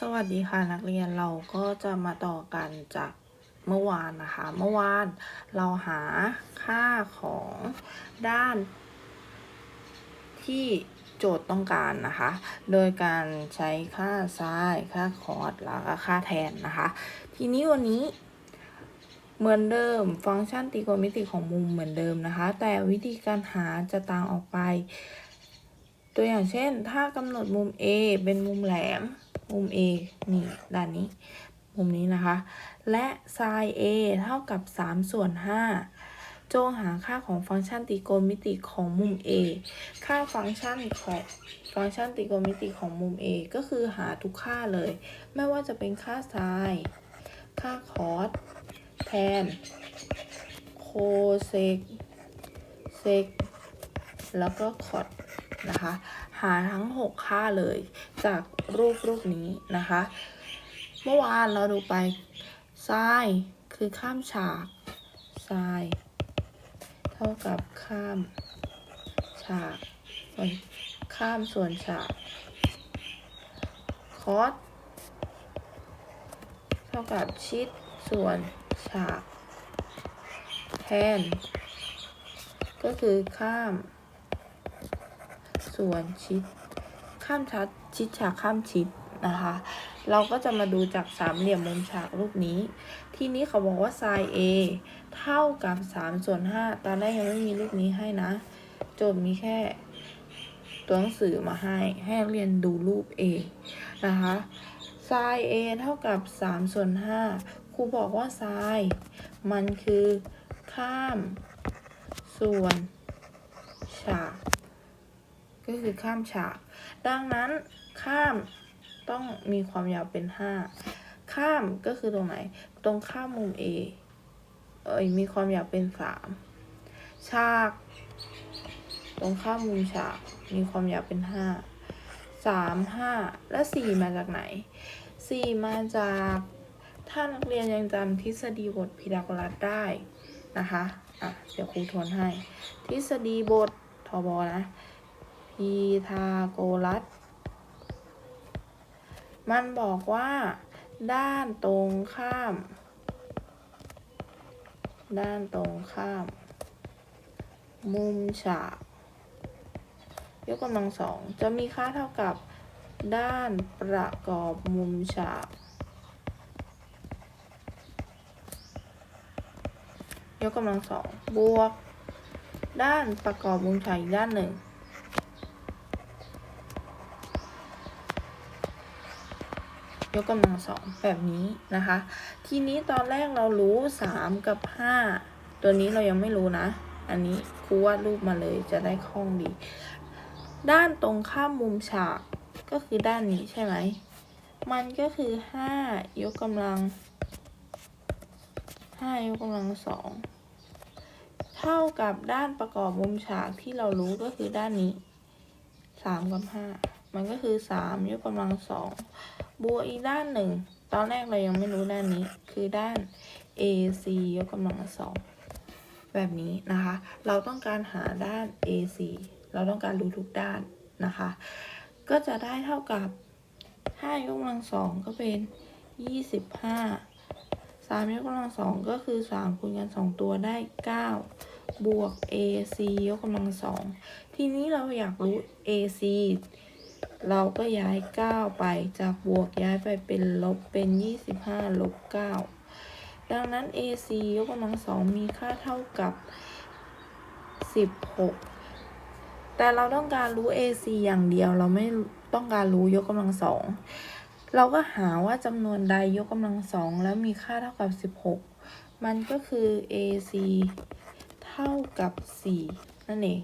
สวัสดีค่ะนักเรียนเราก็จะมาต่อกันจากเมื่อวานนะคะ เมื่อวานเราหาค่าของด้าน ที่โจทย์ต้องการนะคะ โดยการใช้ค่าซ้ายค่าคอร์สแล้วก็ค่าแทนนะคะ ทีนี้วันนี้เหมือนเดิมฟังก์ชันตรีโกณมิติของมุมเหมือนเดิมนะคะ แต่วิธีการหาจะต่างออกไป ตัวอย่างเช่น ถ้ากำหนดมุม A เป็นมุมแหลม มุม A นี่ด้านนี้มุมนี้นะคะ และ sin A เท่ากับ 3 ส่วน 5 จงหาค่าของฟังก์ชันตรีโกณมิติของมุม A ค่าฟังก์ชันของฟังก์ชันตรีโกณมิติของมุม A ก็คือหาทุกค่าเลย ไม่ว่าจะเป็นค่า sin ค่า cos แทน cosec sec แล้วก็ cot นะคะ หาทั้ง 6 ค่าเลย จากรูปรูปนี้นะคะ เมื่อวานเราดูไป sin คือข้ามฉาก sin เท่ากับข้ามฉากเอ้ยข้ามส่วนฉาก cos เท่ากับชิดส่วนฉากแทน ก็คือข้าม ส่วนชิดข้ามชัดชิดฉากข้ามชิดนะคะ เราก็จะมาดูจากสามเหลี่ยมมุมฉากรูปนี้ ที่นี้เขาบอกว่า sin A เท่ากับ3ส่วน5ตอนแรกยังไม่มีรูปนี้ให้นะ โจทย์มีแค่ตัวหนังสือมาให้ ให้เรียนดูรูป A นะคะ sin A เท่ากับ3ส่วน5ครูบอกว่า sin มันคือข้ามส่วนฉาก ก็คือข้ามฉาก ดังนั้นข้ามต้องมีความยาวเป็น 5 ข้ามก็คือตรงไหน ตรงข้ามมุม A เอ้ยมีความยาวเป็น 3 ฉาก ตรงข้ามมุมฉาก มีความยาวเป็น 5 3 5 และ 4 มาจากไหน 4 มาจากถ้านักเรียนยังจำทฤษฎีบทพีทาโกรัสได้นะคะ อะ เดี๋ยวครูทวนให้ ทฤษฎีบททบนะ พีทาโกรัส มันบอกว่า ด้านตรงข้าม ด้านตรงข้าม มุมฉาก ยกกำลังสอง จะมีค่าเท่ากับด้านประกอบมุมฉาก ยกกำลังสอง บวก ด้านประกอบมุมฉากอีกด้านหนึ่ง ยกกำลังสองแบบนี้นะคะ ทีนี้ตอนแรกเรารู้สามกับห้าตัวนี้เรายังไม่รู้นะ อันนี้ครูวาดรูปมาเลยจะได้คล่องดี ด้านตรงข้ามมุมฉากก็คือด้านนี้ใช่ไหม มันก็คือห้ายกกำลังห้ายกกำลังสองเท่ากับด้านประกอบมุมฉากที่เรารู้ก็คือด้านนี้สามกับห้ามันก็คือสามยกกำลังสอง บวกอีกด้านหนึ่ง ตอนแรกเรายังไม่รู้ด้านนี้ คือด้าน AC ยกกำลังสองแบบนี้นะคะ เราต้องการหาด้าน AC เราต้องการรู้ทุกด้านนะคะ ก็จะได้เท่ากับ5ยกกำลังสองก็เป็น 25 3ยกกำลังสองก็คือ 3 คูณกัน 2 ตัวได้ 9 บวก AC ยกกำลังสองทีนี้เราอยากรู้ AC เราก็ย้าย 9 ไปจากบวกย้ายไปเป็นลบเป็น 25 ลบ 9 ดังนั้น AC ยกกำลังสองมีค่าเท่ากับ 16 แต่เราต้องการรู้ AC อย่างเดียวเราไม่ต้องการรู้ยกกำลังสองเราก็หาว่าจำนวนใดยกกำลังสองแล้วมีค่าเท่ากับ 16 มันก็คือ AC เท่ากับ 4 นั่นเอง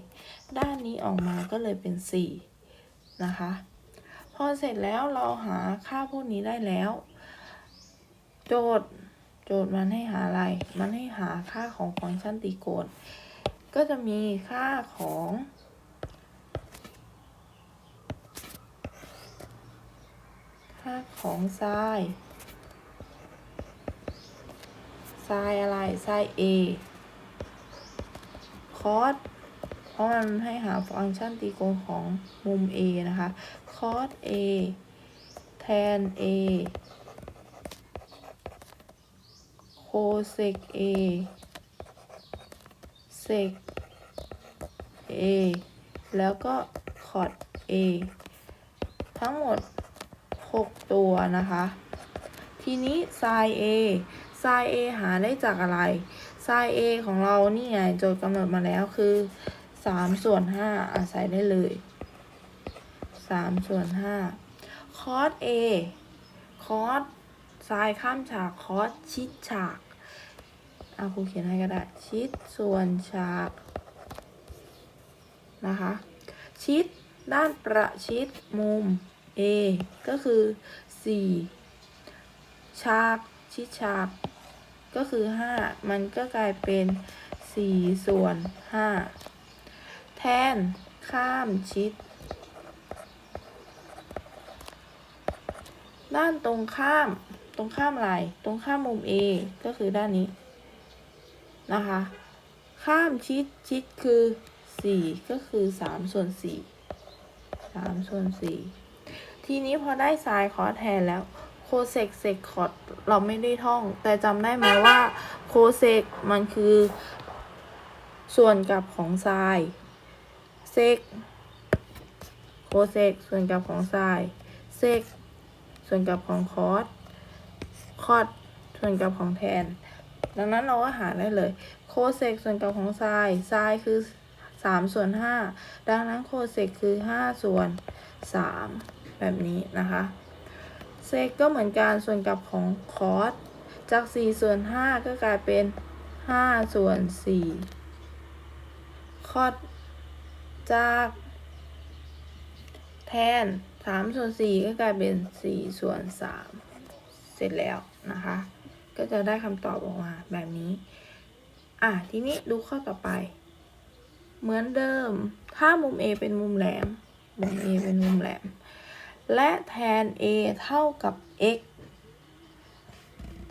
ด้านนี้ออกมาก็เลยเป็น 4 นะคะ พอเสร็จแล้วเราหาค่าพวกนี้ได้แล้ว โจทย์โจทย์มันให้หาอะไร มันให้หาค่าของฟังก์ชันตรีโกณก็จะมีค่าของค่าของไซน์ไซน์อะไรไซน์ A คอส เพราะมันให้หาฟังก์ชันตรีโกณของมุม A นะคะคอส A แทน a โคเซก a เซก a แล้วก็คอด a ทั้งหมด 6 ตัวนะคะ ทีนี้ sin a sin a หาได้จากอะไร sin a ของเรานี่ไงโจทย์กำหนดมาแล้วคือ 3ส่วน5อาศัยได้เลย3ส่วน5 cos a cos ซ้ายข้ามฉาก cos ชิดฉากเอาครูเขียนให้ก็ได้ ชิดส่วนฉาก นะคะ ชิดด้านประชิดมุม A ก็คือ 4 ฉาก ชิดฉาก ก็คือ 5 มันก็กลายเป็น 4 ส่วน 5 แทน ข้ามชิด ด้านตรงข้าม ตรงข้ามอะไร ตรงข้ามมุม A ก็คือด้านนี้ นะคะ ข้ามชิด ชิดคือ 4 ก็คือ 3 ส่วน 4 3 ส่วน 4 ทีนี้พอได้ไซน์คอแทนแล้วโคเซกเซกคอร์ดเราไม่ได้ท่อง แต่จำได้ไหมว่าโคเซกมันคือส่วนกลับของไซน์ เซกโคเซกส่วนกลับของไซน์เซกส่วนกลับของคอสคอสส่วนกลับของแทน ดังนั้นเราก็หาได้เลย โคเซกส่วนกลับของไซน์ไซน์คือ3ส่วน5ดังนั้นโคเซกคือ5ส่วน3แบบนี้นะคะ เซกก็เหมือนกันส่วนกลับของคอสจาก4ส่วน5ก็กลายเป็น5ส่วน4คอส จาก แทน3ส่วน4ก็กลายเป็น4ส่วน3เสร็จแล้วนะคะ ก็จะได้คำตอบออกมาแบบนี้ อะ ทีนี้ดูข้อต่อไป เหมือนเดิม ถ้ามุม A เป็นมุมแหลม มุม A เป็นมุมแหลม และแทน A เท่ากับ x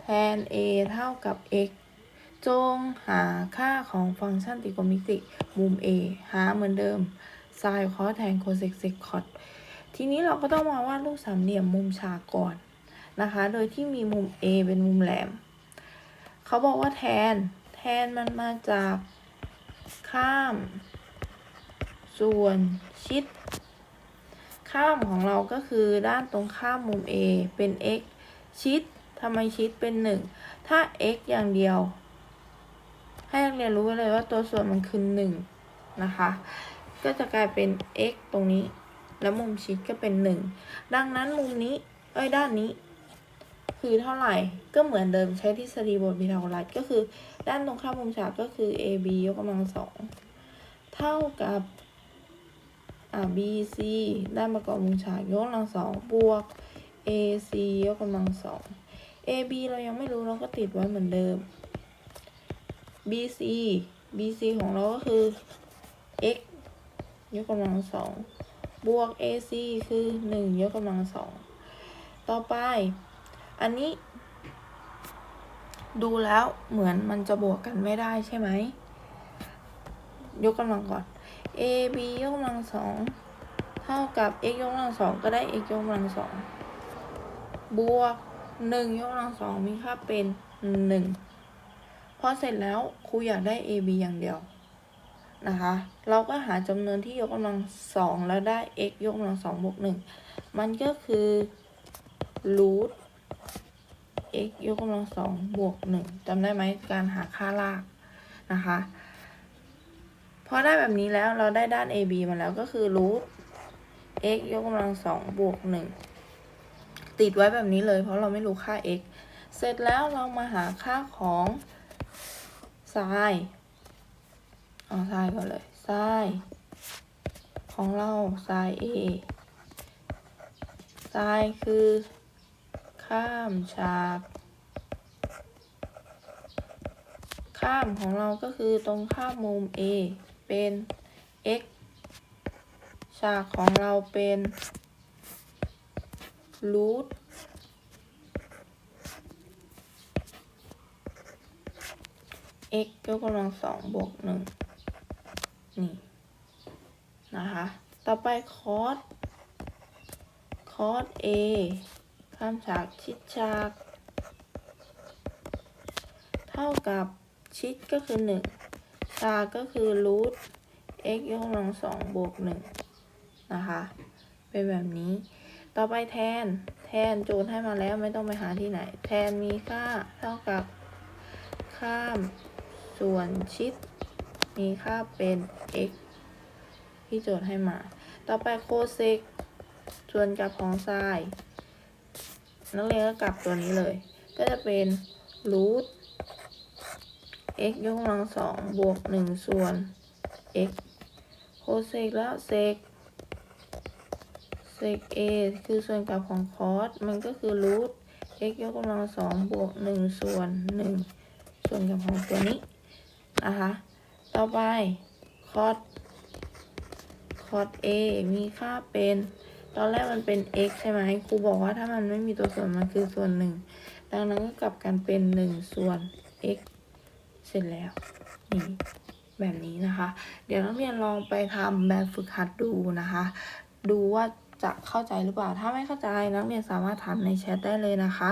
แทน A เท่ากับ x จงหาค่าของฟังก์ชันตริโกณมิติมุม A หาเหมือนเดิม sin cos แทน cosec sec cot ทีนี้เราก็ต้องมาวาดรูปสามเหลี่ยมมุมฉากก่อนนะคะ โดยที่มีมุม A เป็นมุมแหลม เขาบอกว่าแทน แทนมันมาจากข้าม ส่วนชิด ข้ามของเราก็คือด้านตรงข้ามมุม A เป็น x ชิดทำไมชิดเป็น 1 ถ้า x อย่างเดียว ให้นักเรียนรู้ไว้เลยว่าตัวส่วนมันคือ1นะคะ ก็จะกลายเป็น x ตรงนี้ แล้วมุมชิดก็เป็น1ดังนั้นมุมนี้ เอ้ยด้านนี้ คือเท่าไหร่ก็เหมือนเดิมใช้ทฤษฎีบทพีทาโกรัสก็คือ ด้านตรงข้ามมุมฉากก็คือ ab ยกกำลังสองเท่ากับอ่า BC ด้านประกอบมุมฉากยกกำลังสองบวก AC ยกกำลังสอง AB เรายังไม่รู้เราก็ติดไว้เหมือนเดิม BC BC ของเราก็คือ x ยกกำลังสองบวก AC คือหนึ่งยกกำลังสองต่อไป อันนี้ ดูแล้วเหมือนมันจะบวกกันไม่ได้ใช่ไหม ยกกำลังก่อน a b ยกกำลังสองเท่ากับ x ยกกำลังสองก็ได้ x ยกกำลังสองบวกหนึ่งยกกำลังสองมีค่าเป็นหนึ่ง พอเสร็จแล้วครูอยากได้ a b อย่างเดียวนะคะ เราก็หาจำนวนที่ยกกำลังสองแล้วได้ x ยกกำลังสองบวกหนึ่งมันก็คือรูท x ยกกำลังสองบวกหนึ่งจำได้ไหมการหาค่ารากนะคะพอได้แบบนี้แล้วเราได้ด้าน AB มาแล้วก็คือรูท x ยกกำลังสองบวกหนึ่งติดไว้แบบนี้เลยเพราะเราไม่รู้ค่า x เสร็จแล้วเรามาหาค่าของ sin เอา sin ก่อนเลย sin ของเรา sin a sin คือ ข้ามฉาก ข้ามของเราก็คือตรงข้ามมุม A เป็น x ฉากของเราเป็นรูท x ยกกำลังสองบวกหนึ่งนี่ นะคะ ต่อไปคอสคอส A ข้ามฉากชิดฉาก เท่ากับชิดก็คือหนึ่งฉากก็คือรูท x ยกกำลังสองบวกหนึ่งนะคะ เป็นแบบนี้ ต่อไปแทน แทนโจทย์ให้มาแล้วไม่ต้องไปหาที่ไหน แทนมีค่าเท่ากับข้าม ส่วนชิดมีค่าเป็น x ที่โจทย์ให้มา ต่อไปโคเซกส่วนกับของไซน์นักเรียนก็กลับตัวนี้เลย ก็จะเป็นรูท x ยกกำลังสองบวกหนึ่งส่วน x โคเซกแล้วเซกเซก a คือส่วนกลับของคอสมันก็คือรูท x ยกกำลังสองบวกหนึ่งส่วนหนึ่งส่วนกลับของตัวนี้ นะคะ ต่อไปคอสคอส a มีค่าเป็น ตอนแรกมันเป็น x ใช่ไหมครูบอกว่าถ้ามันไม่มีตัวส่วนมันคือส่วนหนึ่งดังนั้นก็กลับกันเป็นหนึ่งส่วน x เสร็จแล้วนี่แบบนี้นะคะ เดี๋ยวนักเรียนลองไปทำแบบฝึกหัดดูนะคะ ดูว่าจะเข้าใจหรือเปล่า ถ้าไม่เข้าใจนักเรียนสามารถถามในแชทได้เลยนะคะ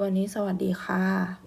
วันนี้สวัสดีค่ะ